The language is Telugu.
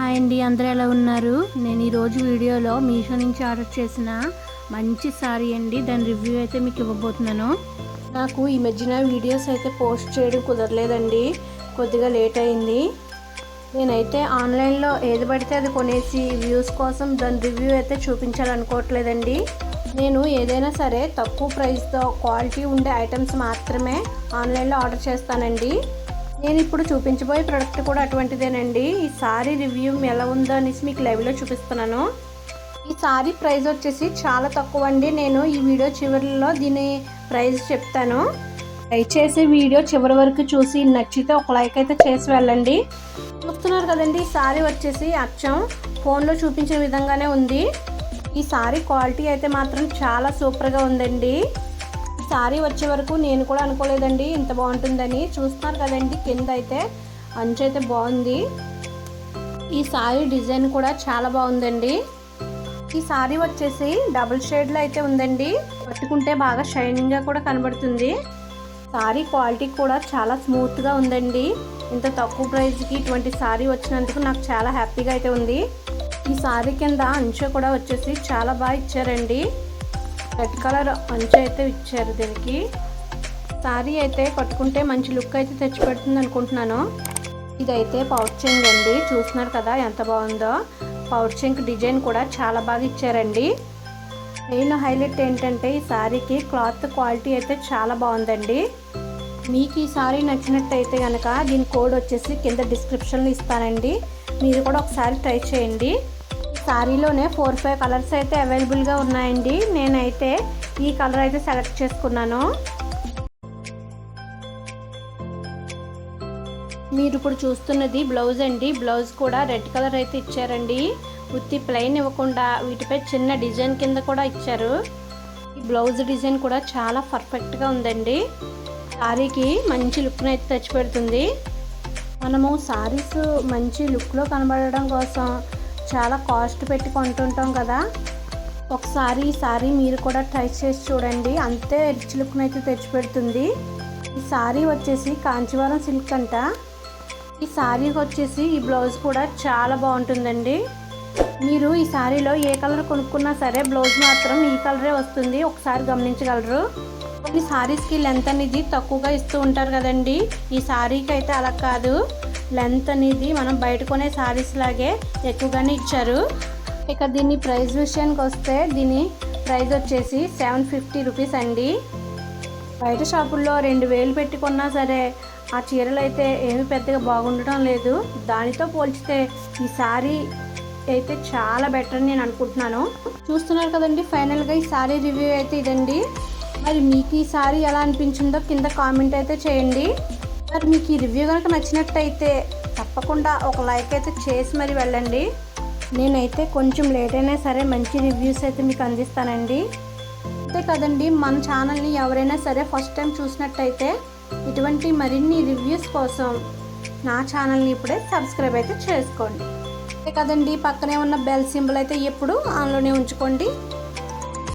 హాయ్ అండి అందరూ ఎలా ఉన్నారు? నేను ఈరోజు వీడియోలో మీషో నుంచి ఆర్డర్ చేసిన మంచి సారీ అండి. దాని రివ్యూ అయితే మీకు ఇవ్వబోతున్నాను. నాకు ఈ మధ్యన వీడియోస్ అయితే పోస్ట్ చేయడం కుదరలేదండి. కొద్దిగా లేట్ అయింది. నేనైతే ఆన్లైన్లో ఏది పడితే అది కొనేసి వ్యూస్ కోసం దాని రివ్యూ అయితే చూపించాలనుకోవట్లేదండి. నేను ఏదైనా సరే తక్కువ ప్రైస్తో క్వాలిటీ ఉండే ఐటమ్స్ మాత్రమే ఆన్లైన్లో ఆర్డర్ చేస్తానండి. నేను ఇప్పుడు చూపించబోయే ప్రోడక్ట్ కూడా అటువంటిదేనండి. ఈ సారీ రివ్యూ ఎలా ఉందో అనేసి మీకు లైవ్లో చూపిస్తున్నాను. ఈ సారీ ప్రైస్ వచ్చేసి చాలా తక్కువ అండి నేను ఈ వీడియో చివరిలో దీని ప్రైస్ చెప్తాను. దయచేసి వీడియో చివరి వరకు చూసి నచ్చితే ఒక లైక్ అయితే చేసి వెళ్ళండి. చూస్తున్నారు కదండి ఈ సారీ వచ్చేసి అచ్చం. ఫోన్లో చూపించిన విధంగానే ఉంది. ఈ సారీ క్వాలిటీ అయితే మాత్రం చాలా సూపర్గా ఉందండి. శారీ సారీ వచ్చే వరకు నేను కూడా అనుకోలేదండి ఇంత బాగుంటుందని. చూస్తున్నారు కదండి కింద అయితే అంచు అయితే బాగుంది. ఈ శారీ డిజైన్ కూడా చాలా బాగుందండి. ఈ శారీ వచ్చేసి డబుల్ షేడ్లో అయితే ఉందండి. పట్టుకుంటే బాగా షైనింగ్గా కూడా కనబడుతుంది. శారీ క్వాలిటీ కూడా చాలా స్మూత్గా ఉందండి. ఇంత తక్కువ ప్రైస్కి ఇటువంటి శారీ వచ్చినందుకు నాకు చాలా హ్యాపీగా అయితే ఉంది. ఈ శారీ కింద అంచు కూడా వచ్చేసి చాలా బాగా ఇచ్చారండి. రెడ్ కలర్ అంచు అయితే ఇచ్చారు దీనికి. సారీ అయితే కట్టుకుంటే మంచి లుక్ అయితే తెచ్చిపెడుతుంది అనుకుంటున్నాను. ఇదైతే పౌచ్ అండి. చూస్తున్నారు కదా ఎంత బాగుందో. పౌచింగ్ డిజైన్ కూడా చాలా బాగా ఇచ్చారండి. మెయిన్ హైలైట్ ఏంటంటే ఈ శారీకి క్లాత్ క్వాలిటీ అయితే చాలా బాగుందండి. మీకు ఈ సారీ నచ్చినట్టయితే కనుక దీని కోడ్ వచ్చేసి కింద డిస్క్రిప్షన్లో ఇస్తానండి. మీరు కూడా ఒకసారి ట్రై చేయండి. శారీలోనే ఫోర్ ఫైవ్ కలర్స్ అయితే అవైలబుల్గా ఉన్నాయండి. నేనైతే ఈ కలర్ అయితే సెలెక్ట్ చేసుకున్నాను. మీరు ఇప్పుడు చూస్తున్నది బ్లౌజ్ అండి. బ్లౌజ్ కూడా రెడ్ కలర్ అయితే ఇచ్చారండి. ఉత్తి ప్లెయిన్ ఇవ్వకుండా వీటిపై చిన్న డిజైన్ కింద కూడా ఇచ్చారు. ఈ బ్లౌజ్ డిజైన్ కూడా చాలా పర్ఫెక్ట్గా ఉందండి. శారీకి మంచి లుక్ని అయితే తెచ్చిపెడుతుంది. మనము శారీస్ మంచి లుక్లో కనబడడం కోసం చాలా కాస్ట్ పెట్టి కొంటుంటాం కదా. ఒకసారి ఈ సారీ మీరు కూడా ట్రై చేసి చూడండి. అంతే రిచ్ లుక్ని అయితే తెచ్చిపెడుతుంది ఈ సారీ వచ్చేసి కాంచీవరం సిల్క్ అంట. ఈ సారీకి వచ్చేసి ఈ బ్లౌజ్ కూడా చాలా బాగుంటుందండి. మీరు ఈ సారీలో ఏ కలర్ కొనుక్కున్నా సరే బ్లౌజ్ మాత్రం ఈ కలరే వస్తుంది. ఒకసారి గమనించగలరు. కొన్ని సారీస్కి లెంత్ అనేది తక్కువగా ఇస్తూ ఉంటారు కదండి. ఈ సారీకి అయితే అలా కాదు. లెంత్ అనేది మనం బయట కొనే సారీస్ లాగే ఎక్కువగానే ఇచ్చారు. ఇక దీని ప్రైస్ విషయానికి వస్తే దీని ప్రైస్ వచ్చేసి సెవెన్ ఫిఫ్టీ రూపీస్ అండి. బయట షాపుల్లో రెండు వేలు పెట్టుకున్నా సరే ఆ చీరలు అయితే ఏమి పెద్దగా బాగుండటం లేదు. దానితో పోల్చితే ఈ సారీ అయితే చాలా బెటర్ అని నేను అనుకుంటున్నాను. చూస్తున్నారు కదండి ఫైనల్గా ఈ సారీ రివ్యూ అయితే ఇదండి. మరి మీకు ఈ సారీ ఎలా అనిపించిందో కింద కామెంట్ అయితే చేయండి. మరి మీకు ఈ రివ్యూ కనుక నచ్చినట్టయితే తప్పకుండా ఒక లైక్ అయితే చేసి మరి వెళ్ళండి. నేనైతే కొంచెం లేట్ అయినా సరే మంచి రివ్యూస్ అయితే మీకు అందిస్తానండి. అంతే కదండి మన ఛానల్ని ఎవరైనా సరే ఫస్ట్ టైం చూసినట్టయితే ఇటువంటి మరిన్ని రివ్యూస్ కోసం నా ఛానల్ని ఇప్పుడే సబ్స్క్రైబ్ అయితే చేసుకోండి. అంతే కదండి పక్కనే ఉన్న బెల్ సింబల్ అయితే ఎప్పుడు ఆన్లోనే ఉంచుకోండి.